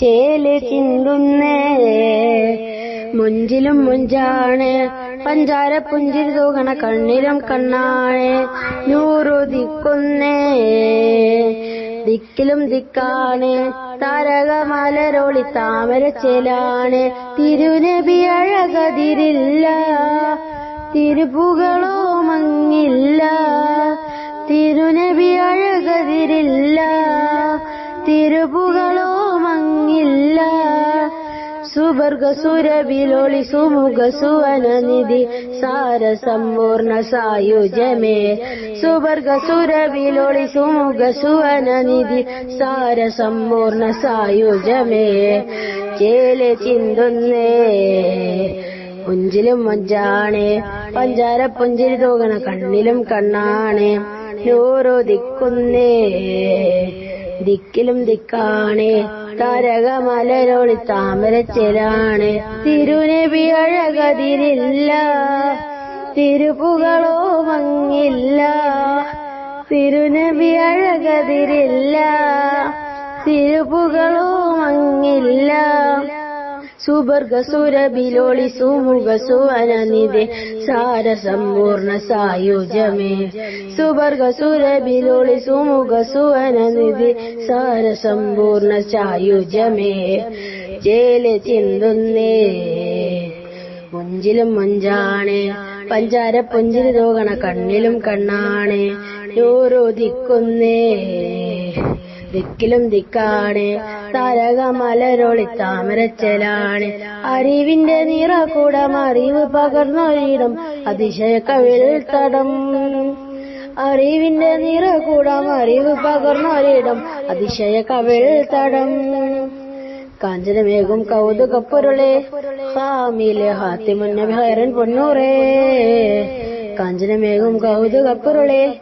ചേൽ ചിന്തുന്നേ. മുഞ്ചിലും മുഞ്ചാണ്. പഞ്ചാര പുഞ്ചിരി തൂകണ കണ്ണിലും കണ്ണാണ്. നൂറുദിക്കുന്നേ ദിക്കിലും ദിക്കാണ്. താരകമലരോളി താമര ചേലാണ്. തിരുനബി അഴകതിരില്ല. തിരുപ്പുകളോ മങ്ങില്ല. തിരുനബി അഴകതിരില്ല. സുവർഗ സുരവിലൊളി സുമുഖ സുവനനിധി സാര സമ്പൂർണ സായുജമേ സുവർഗസുരവിലോളി സുമുഖ സുവനനിധി സാര സമ്പൂർണ സായുജമേ ചേലെ ചിന്തുന്നേ പുഞ്ചിലും മഞ്ചാണ് പഞ്ചാര പുഞ്ചിരി തൂകണ കണ്ണിലും കണ്ണാണ്. നൂറു ദിക്കുന്നേ ദിക്കിലും ദിക്കാണ്. താരകമലരോളി താമരച്ചിലാണ്. തിരുനബി അഴകതിരില്ല. തിരുപ്പുകളോ മങ്ങില്ല. തിരുനബി അഴകതിരില്ല. തിരുപ്പുകളോ മങ്ങില്ല. സുവർഗ സുരബിലോളി സുമുഖ സുവനനിധി സാര സമ്പൂർണ സായുജമേ സുവർഗ സുരബിലോളി സുമുഖ സുവനനിധി സാര സമ്പൂർണ സായുജമേ ചേൽ ചിന്തുന്നേ. മുഞ്ചിലും മുഞ്ചാണ്. പഞ്ചാര പുഞ്ചിരി തോകണ കണ്ണിലും കണ്ണാണ്. നൂറുദിക്കുന്നേ ദിക്കിലും ദിക്കാണ്. താരകമലരൊളി താമരച്ചലാണ്. അറിവിന്റെ നിറകൂടം അറിവ് പകർന്നൊരിടം അതിശയ കവിൽ തടം. അറിവിന്റെ നിറകൂടം അറിവ് പകർന്നൊരിടം അതിശയ കവിൾ തടം. കാഞ്ചനമേകും കൗതുകപ്പൊരുളെ ഹാമിലെ ഹാത്തി ഭൈരൻ പൊന്നൂറേ. കാഞ്ചനമേകും കൗതുകപ്പൊരുളെ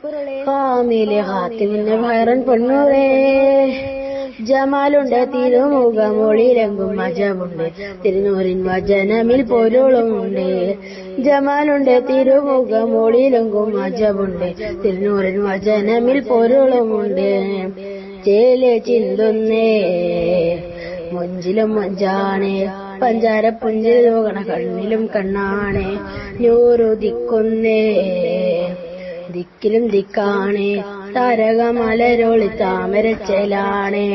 ഹാമിലെ ഹാത്തിമുന്ന ഭൈരൻ പൊന്നൂറേ ജമാലുണ്ട് തിരുമുഖമൊളിരങ്കും മജമുണ്ട് തിരുനൂറിൻ വചനമിൽ പൊരുളുമുണ്ട്. ജമാലുണ്ട് തിരുമുഖമൊളിരങ്കും മജമുണ്ട് തിരുനൂറിൻ വചനമിൽ പൊരുളുമുണ്ട്. ചേലെ ചിന്തുന്നേ മുഞ്ചിലും മഞ്ചാണ് പഞ്ചാര പുഞ്ചിൽ കണ്ണിലും കണ്ണാണ് നൂറു ദിക്കുന്നേ ദിക്കിലും ദിക്കാണ്. തരകമലരൊളി താമരച്ചലാണ്.